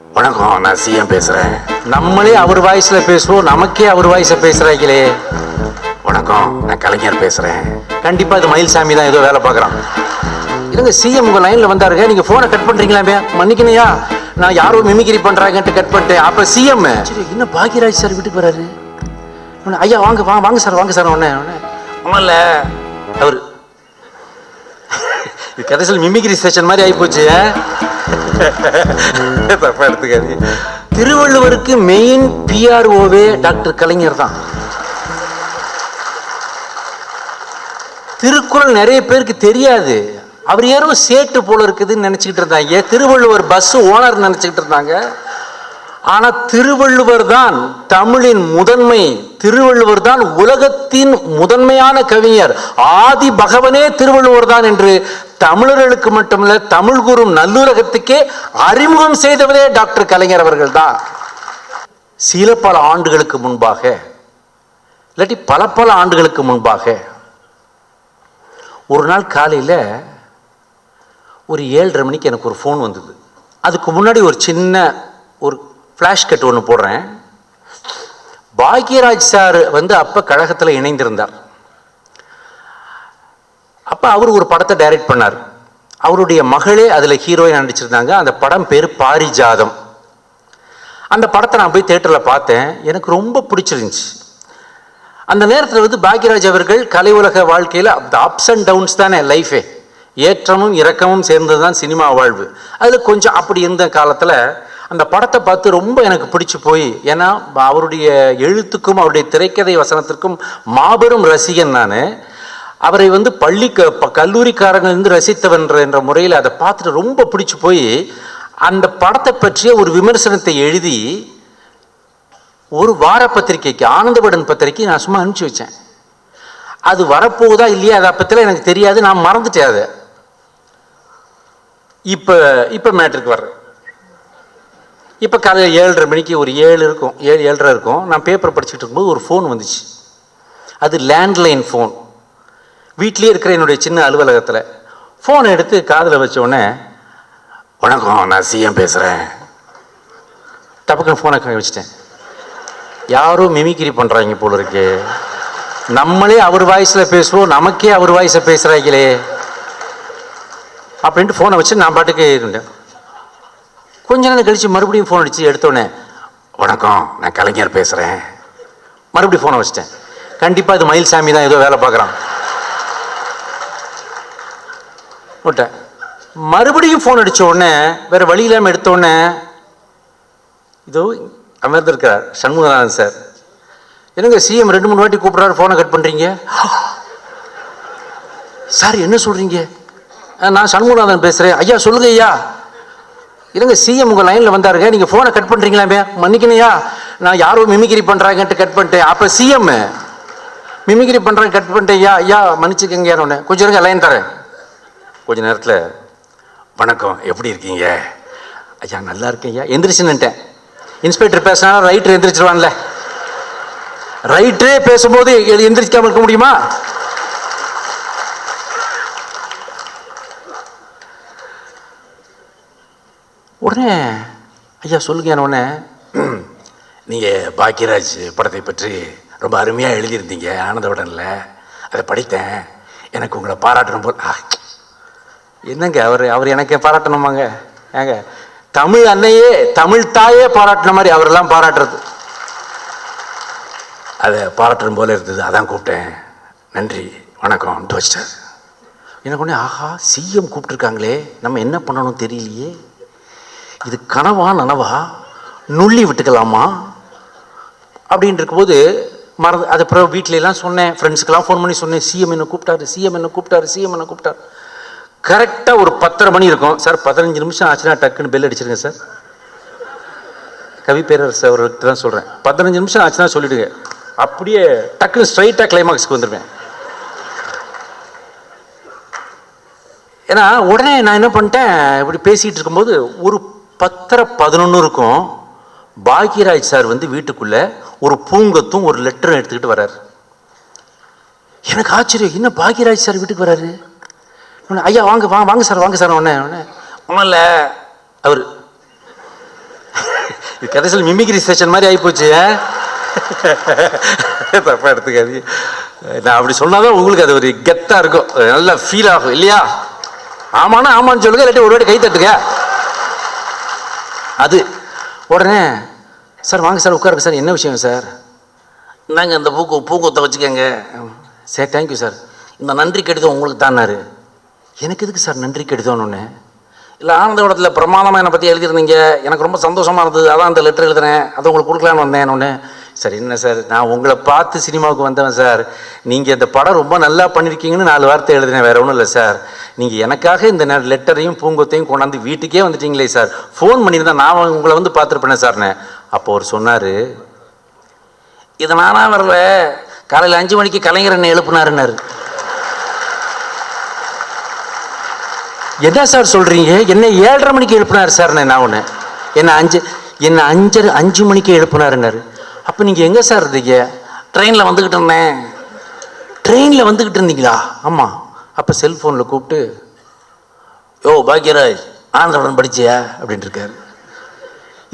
வணக்கம் நான் சிஎம் பேசுறேன். நம்மளே அவர் வாய்ஸ்ல பேசுவோம் நமக்கே அவர் வாய்ஸ பேசுறாங்களே. வணக்கம் நான் கலைஞர் பேசுறேன். கண்டிப்பா இது மயில்சாமி தான் ஏதோ வேலை பார்க்கறான். இருங்க சிஎம் உங்க லைன்ல வந்தாருங்க நீங்க போனை கட் பண்றீங்களாமே மன்னிக்கணையா நான் யாரோ மிமிக்ரி பண்றாங்கன்ட்டு கட் பண்ணிட்டேன். அப்ப சிஎம்? சரி இன்னும் பாக்யராஜ் சார் வீட்டுக்கு வராரு? ஐயா வாங்க வாங்க வாங்க சார் வாங்க சார் உடனே உடனே ஒன்றும் இல்லை அவர் இது கடைசியில் மிமிக்ரி ஸ்டேஷன் மாதிரி ஆகிப்போச்சு தப்பா எடுத்துக்காது திருவள்ளுவருக்கு மெயின் பிஆர்ஓவே டாக்டர் கலைஞர் தான். திருக்குறள் நிறைய பேருக்கு தெரியாது. அவர் யாரோ சேட்டு போல இருக்குதுன்னு நினைச்சுக்கிட்டு இருந்தாங்க. திருவள்ளுவர் பஸ் ஓனர் நினைச்சுக்கிட்டு இருந்தாங்க. ஆனால் திருவள்ளுவர் தான் தமிழின் முதன்மை திருவள்ளுவர் தான் உலகத்தின் முதன்மையான கவிஞர். ஆதி பகவனே திருவள்ளுவர் தான் என்று தமிழர்களுக்கு மட்டுமல்ல தமிழ் கூறும் நல்லுலகத்துக்கே அறிமுகம் செய்தவரே டாக்டர் கலைஞர் அவர்கள் தான். சில பல ஆண்டுகளுக்கு முன்பாக இல்லாட்டி பல பல ஆண்டுகளுக்கு முன்பாக ஒரு நாள் காலையில் ஒரு ஏழரை மணிக்கு எனக்கு ஒரு ஃபோன் வந்தது. அதுக்கு முன்னாடி ஒரு சின்ன ஒரு ஃப்ளாஷ் கட் ஒன்று போடுறேன். பாக்யராஜ் சார் வந்து அப்போ கழகத்தில் இணைந்திருந்தார். அப்போ அவர் ஒரு படத்தை டைரக்ட் பண்ணார். அவருடைய மகளே அதில் ஹீரோயின் நடிச்சிருந்தாங்க. அந்த படம் பேர் பாரிஜாதம். அந்த படத்தை நான் போய் தேட்டரில் பார்த்தேன். எனக்கு ரொம்ப பிடிச்சிருந்துச்சு. அந்த நேரத்தில் வந்து பாக்யராஜ் அவர்கள் கலை உலக வாழ்க்கையில் அப்ஸ் அண்ட் டவுன்ஸ் தானே லைஃபே ஏற்றமும் இறக்கமும் சேர்ந்தது தான் சினிமா வாழ்வு. அதில் கொஞ்சம் அப்படி இருந்த காலத்தில் அந்த படத்தை பார்த்து ரொம்ப எனக்கு பிடிச்சு போய் ஏன்னா அவருடைய எழுத்துக்கும் அவருடைய திரைக்கதை வசனத்திற்கும் மாபெரும் ரசிகன் நான். அவரை வந்து பள்ளி க ப- வந்து ரசித்தவன்ற என்ற முறையில் அதை பார்த்துட்டு ரொம்ப பிடிச்சி போய் அந்த படத்தை பற்றிய ஒரு விமர்சனத்தை எழுதி ஒரு வார பத்திரிக்கைக்கு ஆனந்தபடன் பத்திரிக்கை நான் சும்மா அனுப்பிச்சி வச்சேன். அது வரப்போகுதா இல்லையா அதை பற்றிலாம் எனக்கு தெரியாது நான் மறந்துட்டேன் அதை. இப்போ இப்போ மேட்ருக்கு வர்றேன். இப்போ காலையில் ஏழரை மணிக்கு ஒரு ஏழு இருக்கும் ஏழு ஏழரை இருக்கும். நான் பேப்பர் படிச்சுட்டு இருக்கும்போது ஒரு ஃபோன் வந்துச்சு. அது லேண்ட்லைன் ஃபோன் வீட்லேயே இருக்கிற என்னுடைய சின்ன அலுவலகத்தில். ஃபோனை எடுத்து காதில் வச்சோடனே வணக்கம் நான் சிஎம் பேசுகிறேன் டப்புக்குன்னு ஃபோனை வச்சுட்டேன். யாரும் மிமிக்கிரி பண்ணுறாங்க போல இருக்கு. நம்மளே அவர் வாய்ஸில் பேசுவோம் நமக்கே அவர் வாய்ஸை பேசுகிறாங்களே அப்படின்ட்டு ஃபோனை வச்சு நான் பாட்டுக்கு இருந்தேன். கொஞ்ச நேரம் கழித்து மறுபடியும் ஃபோன் அடித்து எடுத்தோடனே வணக்கம் நான் கலைஞர் பேசுகிறேன் மறுபடியும் ஃபோனை வச்சிட்டேன். கண்டிப்பாக இது மயில்சாமி தான் ஏதோ வேலை பார்க்குறான். விட்டேன். மறுபடியும் ஃபோன் அடித்த உடனே வேறு வழி இல்லாமல் எடுத்தோடனே இதோ அமர்ந்திருக்கிறார் சண்முகநாதன் சார். என்னங்க சிஎம் ரெண்டு மூணு வாட்டி கூப்பிட்றாரு ஃபோனை கட் பண்ணுறீங்க சார் என்ன சொல்கிறீங்க நான் சண்முகநாதன் பேசுகிறேன் ஐயா சொல்லுங்க ஐயா. இல்லைங்க சிஎம் உங்கள் லைனில் வந்தாருங்க. நீங்கள் ஃபோனை கட் பண்ணுறீங்களாமே மன்னிக்கணையா நான் யாரோ மிமிகிரி பண்ணுறாங்கன்ட்டு கட் பண்ணிட்டேன். அப்போ சிஎம் மிமிகிரி பண்ணுறாங்க கட் பண்ணிட்டேன். ஐயா ஐயா மன்னிச்சுக்கங்க ஒன்று கொஞ்சம் இருங்க லைன் தரேன். கொஞ்ச நேரத்தில் வணக்கம். எப்படி இருக்கீங்க? ஐயா நல்லா இருக்கேன் ஐயா எந்திரிச்சுன்னுட்டேன் இன்ஸ்பெக்டர் பேசினா ரைட்டர் எந்திரிச்சிருவான்ல. ரைட்டரே பேசும்போது எழு எந்திரிக்காம இருக்க முடியுமா? உடனே ஐயா சொல்லுங்க உடனே நீங்க பாக்யராஜ் படத்தை பற்றி ரொம்ப அருமையா எழுதியிருந்தீங்க ஆனந்தவுடன்ல. அதை படித்தேன். எனக்கு உங்களை பாராட்டணும் போல் என்னங்க அவர் அவர் எனக்கே பாராட்டணுமாங்க? ஏங்க தமிழ் அன்னையே தமிழ் தாயே பாராட்டின மாதிரி அவரெல்லாம் பாராட்டுறது. அதை பாராட்டணும் போல இருந்தது அதான் கூப்பிட்டேன். நன்றி வணக்கம் வச்சிட்டார் எனக்கு உடனே ஆஹா சிஎம் கூப்பிட்டுருக்காங்களே நம்ம என்ன பண்ணணும் தெரியலையே. இது கனவா நனவா? நுள்ளி விட்டுக்கலாமா? அப்படின்னு இருக்கும்போது மறந்து அது அப்புறம் வீட்டிலலாம் சொன்னேன் ஃப்ரெண்ட்ஸுக்கெல்லாம் ஃபோன் பண்ணி சொன்னேன் சிஎம் என்ன கூப்பிட்டாரு? சிஎம் என்ன கூப்பிட்டாரு? சிஎம் என்ன கூப்பிட்டாரு? கரெக்டாக ஒரு பத்தரை மணி இருக்கும். சார் பதினஞ்சு நிமிஷம் ஆச்சுன்னா டக்குன்னு பெல் அடிச்சிருங்க சார் கவி பேரரசு அவர்கிட்ட தான் சொல்கிறேன் பதினஞ்சு நிமிஷம் ஆச்சுன்னா சொல்லிவிடுங்க அப்படியே டக்குன்னு ஸ்ட்ரைட்டாக கிளைமாக்ஸ்க்கு வந்துடுவேன் ஏன்னா உடனே நான் என்ன பண்ணிட்டேன் இப்படி பேசிகிட்டு இருக்கும்போது ஒரு பத்தரை பதினொன்று இருக்கும். பாக்யராஜ் சார் வந்து வீட்டுக்குள்ளே ஒரு பூங்கத்தும் ஒரு லெட்டரும் எடுத்துக்கிட்டு வர்றார். எனக்கு ஆச்சரியம் என்ன பாக்யராஜ் சார் வீட்டுக்கு வர்றாரு? ஐயா வாங்க வாங்க வாங்க சார் வாங்க சார் உடனே உடனே ஒன்றும் இல்லை. அவர் இது கடைசியில் மிமிக்ரி ஸ்டேஷன் மாதிரி ஆகிப்போச்சு தப்பாக எடுத்துக்காது நான் அப்படி சொன்னாதான் உங்களுக்கு அது ஒரு கெத்தாக இருக்கும். நல்லா ஃபீல் ஆகும் இல்லையா? ஆமாண்ணா ஆமான்னு சொல்லுங்க இல்லாட்டி ஒரு வாட்டி கை தட்டுங்க. அது உடனே சார் வாங்க சார் உட்காருங்க சார் என்ன விஷயம் சார்? இந்தாங்க இந்த பூக்கு பூக்கொத்தை வச்சுக்கோங்க. சரி தேங்க்யூ சார் இந்த நன்றி கடிதம் உங்களுக்கு தானாரு எனக்கு எதுக்கு சார் நன்றி கெடுதோன்னு ஒன்று இல்லை ஆனந்தவடத்தில் பிரமாதமாக என்னை பற்றி எழுதியிருந்தீங்க. எனக்கு ரொம்ப சந்தோஷமாக இருந்தது. அதான் அந்த லெட்டர் எழுதுனேன் அதை உங்களுக்கு கொடுக்கலான்னு வந்தேன். ஒன்று சார் என்ன சார்? நான் உங்களை பார்த்து சினிமாவுக்கு வந்தவன் சார். நீங்கள் இந்த படம் ரொம்ப நல்லா பண்ணியிருக்கீங்கன்னு நாலு வார்த்தை எழுதினேன் வேறு ஒன்றும் இல்லை சார். நீங்கள் எனக்காக இந்த லெட்டரையும் பூங்கொத்தையும் கொண்டாந்து வீட்டுக்கே வந்துட்டீங்களே சார். ஃபோன் பண்ணியிருந்தா நான் உங்களை வந்து பார்த்துருப்பேனே சார்னே அப்போ அவர் சொன்னார் இது நானாக வரல. காலையில் அஞ்சு மணிக்கு கலைஞர் என்னை எழுப்புனாருன்னாரு. என்ன சார் சொல்கிறீங்க என்ன ஏழரை மணிக்கு எழுப்பினார் சார் நான் ஒன்று என்ன அஞ்சு என்ன அஞ்சரை அஞ்சு மணிக்கு எழுப்பினாருன்னாரு. அப்போ நீங்கள் எங்கே சார் இருந்தீங்க? ட்ரெயினில் வந்துக்கிட்டு இருந்தேன். ட்ரெயினில் வந்துக்கிட்டு இருந்தீங்களா? ஆமாம் அப்போ செல்ஃபோனில் கூப்பிட்டு யோ பாக்யராஜ் ஆனந்தவுடன் படிச்சியா? அப்படின்ட்டு இருக்காரு.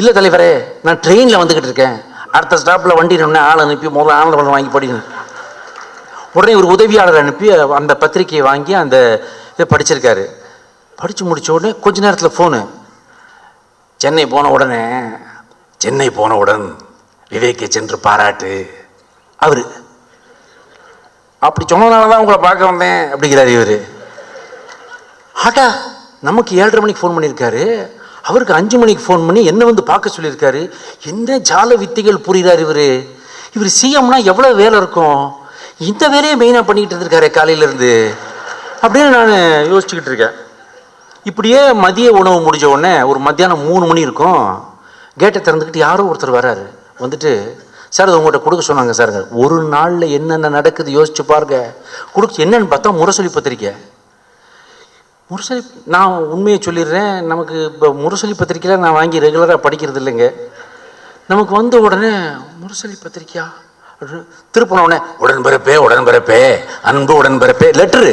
இல்லை தலைவரே நான் ட்ரெயினில் வந்துக்கிட்டு இருக்கேன். அடுத்த ஸ்டாப்பில் வண்டி நின்று ஆள் அனுப்பி முதல்ல ஆனந்தவுடன் வாங்கி படிக்கணும் உடனே ஒரு உதவியாளர் அனுப்பி அந்த பத்திரிக்கையை வாங்கி அந்த இதை படிச்சிருக்காரு. படித்து முடிச்ச உடனே கொஞ்ச நேரத்தில் ஃபோனு சென்னை போன உடனே சென்னை போன உடன் விவேக்கை சென்று பாராட்டு. அவர் அப்படி சொன்னதுனால தான் உங்களை பார்க்க வந்தேன் அப்படிங்கிறாரு இவர். ஆட்டா நமக்கு ஏழரை மணிக்கு ஃபோன் பண்ணியிருக்காரு. அவருக்கு அஞ்சு மணிக்கு ஃபோன் பண்ணி என்ன வந்து பார்க்க சொல்லியிருக்காரு? என்ன ஜால வித்தைகள் புரிகிறார் இவர். இவர் சிஎம்னா எவ்வளோ வேலை இருக்கும்? இந்த வேலையை மெயினாக பண்ணிக்கிட்டு இருந்திருக்காரு காலையிலேருந்து. அப்படின்னு நான் யோசிச்சுக்கிட்டு இருக்கேன். இப்படியே மதிய உணவு முடிஞ்ச உடனே ஒரு மத்தியானம் மூணு மணி இருக்கும். கேட்டை திறந்துக்கிட்டு யாரோ ஒருத்தர் வராரு. வந்துட்டு சார் அது உங்கள்கிட்ட கொடுக்க சொன்னாங்க சார் ஒரு நாளில் என்னென்ன நடக்குது யோசிச்சு பாருங்க. கொடுக்க என்னன்னு பார்த்தா முரசொலி பத்திரிக்கை. முரசொலி நான் உண்மையை சொல்லிடுறேன். நமக்கு இப்போ முரசொலி பத்திரிக்கையில் நான் வாங்கி ரெகுலராக படிக்கிறது இல்லைங்க. நமக்கு வந்த உடனே முரசொலி பத்திரிக்கையா? அப்படின்னு திருப்பின உடனே உடன்பிறப்பே உடன்பிறப்பே அன்பு உடன்பிறப்பே லெட்ரு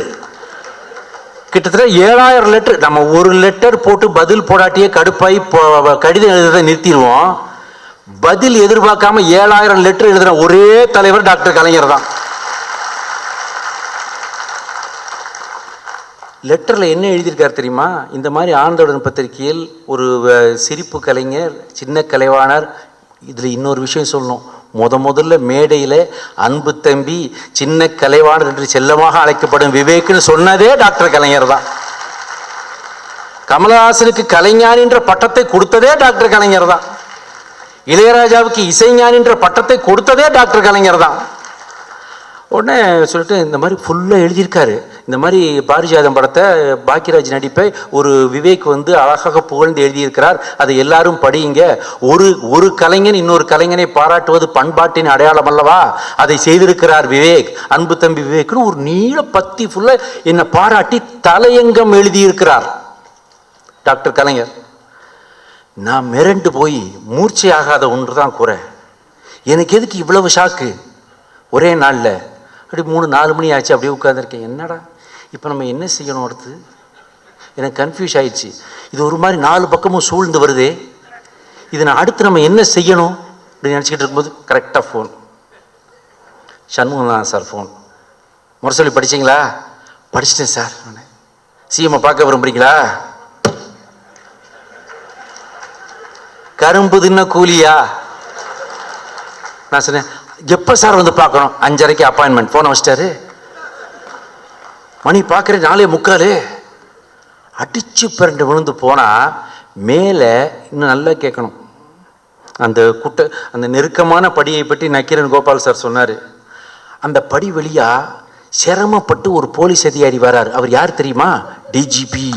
கிட்டத்தட்ட ஏழாயிரம் லெட்டர் நம்ம ஒரு லெட்டர் போட்டு பதில் போடாட்டியே கடுப்பாய் கடிதம் எழுதுறதை நிறுத்திடுவோம். பதில் எதிர்பார்க்காம ஏழாயிரம் லெட்டர் எழுதுற ஒரே தலைவர் டாக்டர் கலைஞர் தான். லெட்டரில் என்ன எழுதியிருக்கார் தெரியுமா? இந்த மாதிரி ஆனந்தவுடன் பத்திரிகையில் ஒரு சிரிப்பு கலைஞர் சின்ன கலைவாணர் இதில் இன்னொரு விஷயம் சொல்லணும். முத முதல்ல மேடையில் அன்பு தம்பி சின்ன கலைவாணர் என்று செல்லமாக அழைக்கப்படும் விவேக்னு சொன்னதே டாக்டர் கலைஞர் தான். கமலஹாசனுக்கு கலைஞானி என்ற பட்டத்தை கொடுத்ததே டாக்டர் கலைஞர் தான். இளையராஜாவுக்கு இசைஞானின்ற பட்டத்தை கொடுத்ததே டாக்டர் கலைஞர் தான். உடனே சொல்லிட்டு இந்த மாதிரி ஃபுல்லாக எழுதியிருக்காரு. இந்த மாதிரி பாரிஜாதம் படத்தை பாக்கியராஜ் நடிப்பை ஒரு விவேக் வந்து அழகாக புகழ்ந்து எழுதியிருக்கிறார். அதை எல்லாரும் படியுங்க. ஒரு ஒரு கலைஞன் இன்னொரு கலைஞனை பாராட்டுவது பண்பாட்டின் அடையாளம் அல்லவா? அதை செய்திருக்கிறார் விவேக். அன்பு தம்பி விவேக்னு ஒரு நீள பத்தி ஃபுல்லாக என்னை பாராட்டி தலையங்கம் எழுதியிருக்கிறார். டாக்டர் கலைஞர். நான் மிரண்டு போய் மூர்ச்சை ஆகாத ஒன்று தான் குறை. எனக்கு எதுக்கு இவ்வளவு ஷாக்கு ஒரே நாளில். அப்படி மூணு நாலு மணி ஆச்சு அப்படியே உட்காந்துருக்கேன் என்னடா? இப்போ நம்ம என்ன செய்யணும் அடுத்து? எனக்கு கன்ஃபியூஸ் ஆயிடுச்சு. இது ஒரு மாதிரி நாலு பக்கமும் சூழ்ந்து வருதே. இதை நான் அடுத்து நம்ம என்ன செய்யணும்? அப்படின்னு நினச்சிக்கிட்டு இருக்கும்போது கரெக்டாக ஃபோன் சண்முகம் தான் சார் ஃபோன் முரசொலி படிச்சீங்களா? படிச்சிட்டேன் சார் சிஎம்மை பார்க்க விரும்புறீங்களா? கரும்பு தின்ன கூலியா? நான் சொன்னேன் எப்போ சார் வந்து பார்க்கணும்? அஞ்சரைக்கு அப்பாயின்மெண்ட் ஃபோனை வச்சிட்டாரு. மணி பார்க்குற நாலே முக்கால். அடிச்சு பிறண்டு விழுந்து போனால் மேலே இன்னும் நல்லா கேட்கணும். அந்த குட்டை அந்த நெருக்கமான படியை பற்றி நக்கீரன் கோபால் சார் சொன்னார். அந்த படி வழியாக சிரமப்பட்டு ஒரு போலீஸ் அதிகாரி வரார். அவர் யார் தெரியுமா? டிஜிபி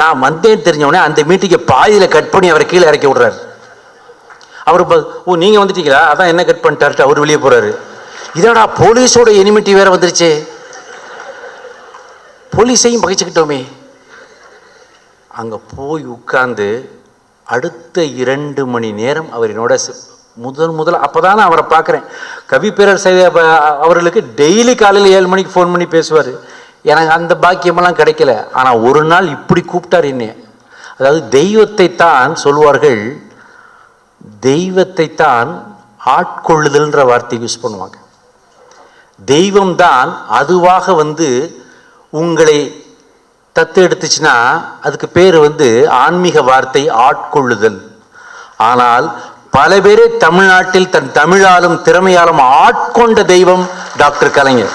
நான் வந்தேன் தெரிஞ்சவொடனே அந்த மீட்டிங்கை பாதியில் கட் பண்ணி அவரை கீழே இறக்கி விடுறாரு. அவர் ஓ நீங்கள் வந்துட்டீங்களா? அதான் என்ன கட் பண்ணிட்டாருட்டு அவர் வெளியே போகிறாரு இதடா போலீஸோட எனிமிட்டி வேற வந்துருச்சு. போலீஸையும் பகைச்சுக்கிட்டோமே. அங்கே போய் உட்கார்ந்து அடுத்த இரண்டு மணி நேரம் அவர் என்னோட முதல் முதல் அப்போ தான் அவரை பார்க்குறேன். கவி பேரரசு அவர்களுக்கு டெய்லி காலையில் ஏழு மணிக்கு ஃபோன் பண்ணி பேசுவார். எனக்கு அந்த பாக்கியமெல்லாம் கிடைக்கல. ஆனால் ஒரு நாள் இப்படி கூப்பிட்டார் என்ன. அதாவது தெய்வத்தை தான் சொல்வார்கள் தெய்வத்தை தான் ஆட்கொள்ளுதல்ன்ற வார்த்தை யூஸ் பண்ணுவாங்க. தெய்வம்தான் அதுவாக வந்து உங்களை தத்து எடுத்துச்சுன்னா அதுக்கு பேர் வந்து ஆன்மீக வார்த்தை ஆட்கொள்ளுதல். ஆனால் பல பேரே தமிழ்நாட்டில் தன் தமிழாலும் திறமையாலும் ஆட்கொண்ட தெய்வம் டாக்டர் கலைஞர்.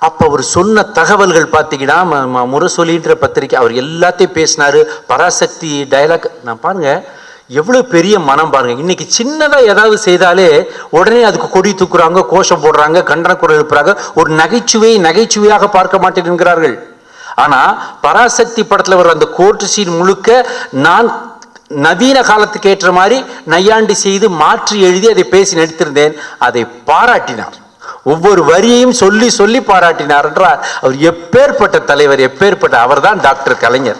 அப்போ அவர் சொன்ன தகவல்கள் பார்த்தீங்கன்னா ம- முரசொலின்ற பத்திரிக்கை அவர் எல்லாத்தையும் பேசினாரு. பராசக்தி டயலாக் நான் பாருங்கள் எவ்வளோ பெரிய மனம் பாருங்கள் இன்றைக்கி சின்னதாக ஏதாவது செய்தாலே உடனே அதுக்கு கொடி தூக்குறாங்க கோஷம் போடுறாங்க கண்டன குரல் எழுப்புறாங்க. ஒரு நகைச்சுவை நகைச்சுவையாக பார்க்க மாட்டேன்கிறார்கள். ஆனால் பராசக்தி படத்தில் வர அந்த கோர்ட் சீன் முழுக்க நான் நவீன காலத்துக்கு ஏற்ற மாதிரி நையாண்டி செய்து மாற்றி எழுதி அதை பேசி நடித்திருந்தேன் அதை பாராட்டினார். ஒவ்வொரு வரியையும் சொல்லி சொல்லி பாராட்டினார் என்றார் அவர் எப்பேற்பட்ட தலைவர் எப்பேற்பட்ட அவர்தான் டாக்டர் கலைஞர்.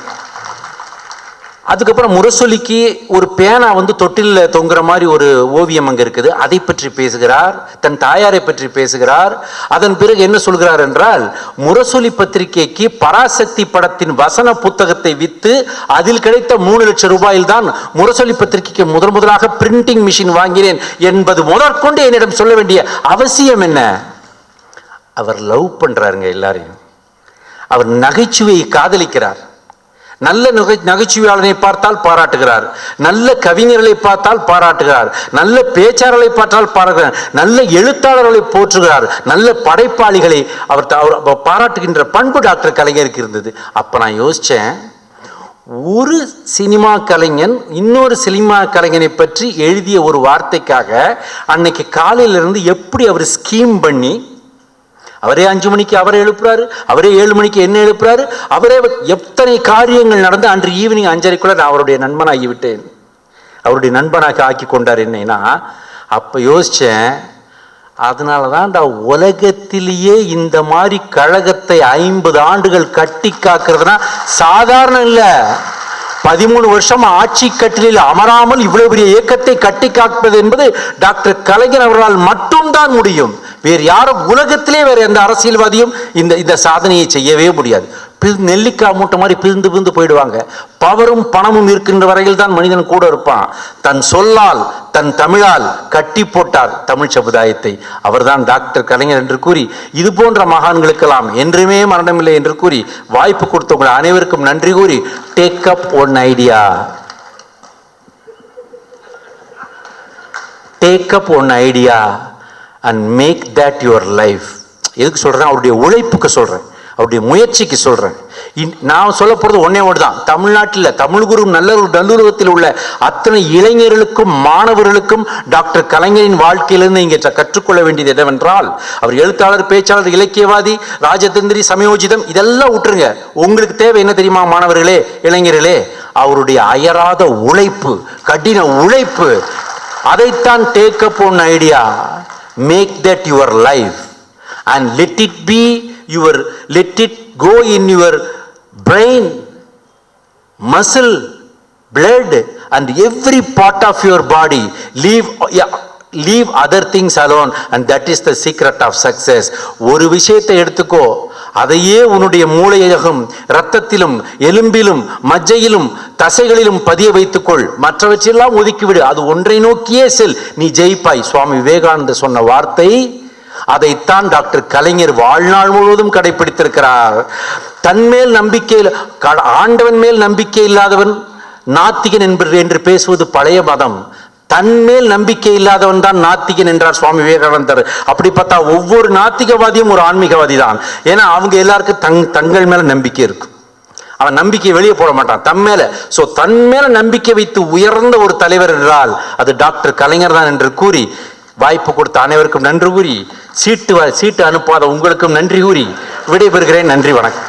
அதுக்கப்புறம் முரசொலிக்கு ஒரு பேனா வந்து தொட்டிலில் தொங்குற மாதிரி ஒரு ஓவியம் அங்கே இருக்குது. அதை பற்றி பேசுகிறார் தன் தாயாரை பற்றி பேசுகிறார். அதன் பிறகு என்ன சொல்கிறார் என்றால் முரசொலி பத்திரிகைக்கு பராசக்தி படத்தின் வசன புத்தகத்தை விற்று அதில் கிடைத்த மூணு லட்சம் ரூபாயில் தான் முரசொலி பத்திரிகைக்கு முதல் முதலாக பிரிண்டிங் மிஷின் வாங்கினேன் என்பது முதற்கொண்டு என்னிடம் சொல்ல வேண்டிய அவசியம் என்ன? அவர் லவ் பண்ணுறாருங்க எல்லாரையும். அவர் நகைச்சுவையை காதலிக்கிறார். நல்ல நகை நகைச்சுவையாளனை பார்த்தால் பாராட்டுகிறார். நல்ல கவிஞர்களை பார்த்தால் பாராட்டுகிறார். நல்ல பேச்சாளர்களை பார்த்தால் பாராட்டுகிறார். நல்ல எழுத்தாளர்களை போற்றுகிறார். நல்ல படைப்பாளிகளை அவர் த- அவர் பாராட்டுகின்ற பண்பு டாக்டர் கலைஞருக்கு இருந்தது. அப்போ நான் யோசித்தேன் ஒரு சினிமா கலைஞன் இன்னொரு சினிமா கலைஞனை பற்றி எழுதிய ஒரு வார்த்தைக்காக அன்னைக்கு காலையிலிருந்து எப்படி அவர் ஸ்கீம் பண்ணி அவரே அஞ்சு மணிக்கு அவரை எழுப்புறாரு அவரே ஏழு மணிக்கு என்ன எழுப்புறாரு. அவரே எத்தனை காரியங்கள் நடந்து அன்று ஈவினிங் அஞ்சரைக்குள்ள நான் அவருடைய நண்பனாகி விட்டேன் அவருடைய நண்பனாக ஆக்கி கொண்டார் என்னன்னா அப்போ யோசித்தேன் அதனால தான்டா உலகத்திலேயே இந்த மாதிரி கழகத்தை ஐம்பது ஆண்டுகள் கட்டி காக்கிறதுனா சாதாரணம் இல்லை. பதிமூணு வருஷம் ஆட்சி கட்டிலில் அமராமல் இவ்வளவு பெரிய இயக்கத்தை கட்டி காப்பது என்பது டாக்டர் கலைஞர் அவர்களால் மட்டும்தான் முடியும். வேறு யாரும் உலகத்திலே வேறு எந்த அரசியல்வாதியும் இந்த இந்த சாதனையை செய்யவே முடியாது. நெல்லிக்காய் மூட்டை மாதிரி பிரிந்து பிரிந்து போயிடுவாங்க. பவரும் பணமும் இருக்கின்ற வரையில் தான் மனிதன் கூட இருப்பான். தன் சொல்லால் தன் தமிழால் கட்டி போட்டார் தமிழ் சமுதாயத்தை. அவர்தான் டாக்டர் கலைஞர் என்று கூறி இது போன்ற மகான்களுக்கெல்லாம் என்றுமே மரணமில்லை என்று கூறி வாய்ப்பு கொடுத்தவங்க அனைவருக்கும் நன்றி கூறி take up one idea take up one idea and make that your life எதுக்கு சொல்கிறேன் அவருடைய உழைப்புக்கு சொல்கிறேன் அவருடைய முயற்சிக்கு சொல்கிறேன் நான் சொல்ல போகிறது ஒன்றே ஒன்று தான். தமிழ்நாட்டில் தமிழ் குரு நல்ல நல்லுருவத்தில் உள்ள அத்தனை இளைஞர்களுக்கும் மாணவர்களுக்கும் டாக்டர் கலைஞரின் வாழ்க்கையிலிருந்து இங்கே கற்றுக்கொள்ள வேண்டியது என்னவென்றால் அவர் எழுத்தாளர் பேச்சாளர் இலக்கியவாதி ராஜதந்திரி சமயோஜிதம் இதெல்லாம் விட்டுருங்க. உங்களுக்கு தேவை என்ன தெரியுமா மாணவர்களே இளைஞர்களே? அவருடைய அயராத உழைப்பு கடின உழைப்பு. அதைத்தான் take up one idea make that your life and let it be your let it go in your brain muscle blood and every part of your body leave leave other things alone and that is the secret of success ஒரு விஷயத்தை எடுத்துக்கோ அதையே உன்னுடைய மூளையகம் இரத்தத்திலும் எலும்பிலும் மஜ்ஜையிலும் தசைகளிலும் பதிய வைத்துக்கொள். மற்றவற்றையெல்லாம் ஒதுக்கிவிடு. அது ஒன்றை நோக்கியே செல். நீ ஜெயிப்பாய். சுவாமி விவேகானந்தர் சொன்ன வார்த்தை அதைத்தான் டாக்டர் கலைஞர் வாழ்நாள் முழுவதும் கடைபிடித்திருக்கிறார் தன்மேல் நம்பிக்கை க- ஆண்டவன் மேல் நம்பிக்கை இல்லாதவன் நாத்திகன் என்று பேசுவது பழைய மதம். தன்மேல் நம்பிக்கை இல்லாதவன் தான் நாத்திகன் என்றார் சுவாமி விவேகானந்தர். அப்படி பார்த்தா ஒவ்வொரு நாத்திகவாதியும் ஒரு ஆன்மீகவாதி தான். ஏன்னா அவங்க எல்லாருக்கும் தங் தங்கள் மேல நம்பிக்கை இருக்கும் அவன் நம்பிக்கை வெளியே போட மாட்டான் தன் மேல. சோ தன் மேல நம்பிக்கை வைத்து உயர்ந்த ஒரு தலைவர் என்றால் அது டாக்டர் கலைஞர் தான் என்று கூறி வாய்ப்பு கொடுத்த அனைவருக்கும் நன்றி கூறி சீட்டு வ- சீட்டு அனுப்பாத உங்களுக்கும் நன்றி கூறி விடைபெறுகிறேன். நன்றி வணக்கம்.